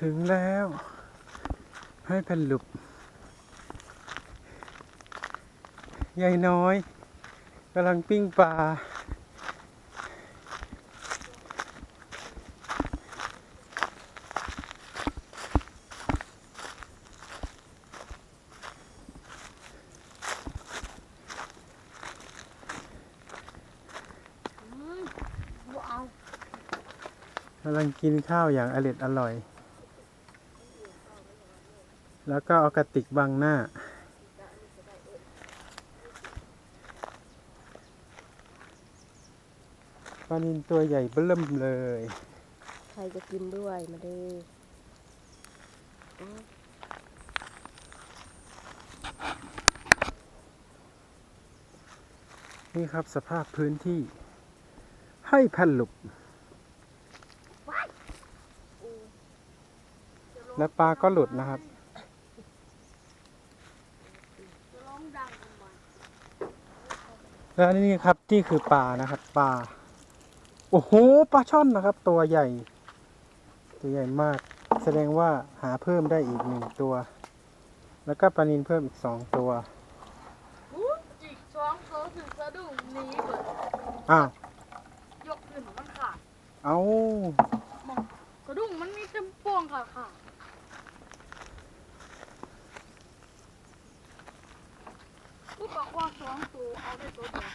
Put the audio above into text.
ถึงแล้ว ให้แผ่นหลุบยายน้อยกำลังปิ้งปลาบ่เอากำลังกินข้าวอย่างอร็ดอร่อย แล้วก็เอากระติกบังหน้า ปลานินตัวใหญ่เบิ่มเลย ใครจะกินด้วยมาเด้อนี่ครับสภาพพื้นที่ ให้แผ่นหลุบและปลาก็หลุดนะครับ จะร้องดังทำไม แล้วนี่ครับที่คือปลานะครับปลาโอ้โหปลาช่อนนะครับ ตัวใหญ่ ตัวใหญ่มาก แสดงว่าหาเพิ่มได้อีกหนึ่งตัว แล้วก็ปลานินเพิ่มอีกสองตัวอู้จิกช้องเขาถึงสะดุ้งหนี้เบิดอ้าวยกขึ้นมันขาดเอามองสะดุ้งมันมีเต็มพวงค่ะค่ะ ลูกบอกว่าสองตัวเอาได้ตัวเดียว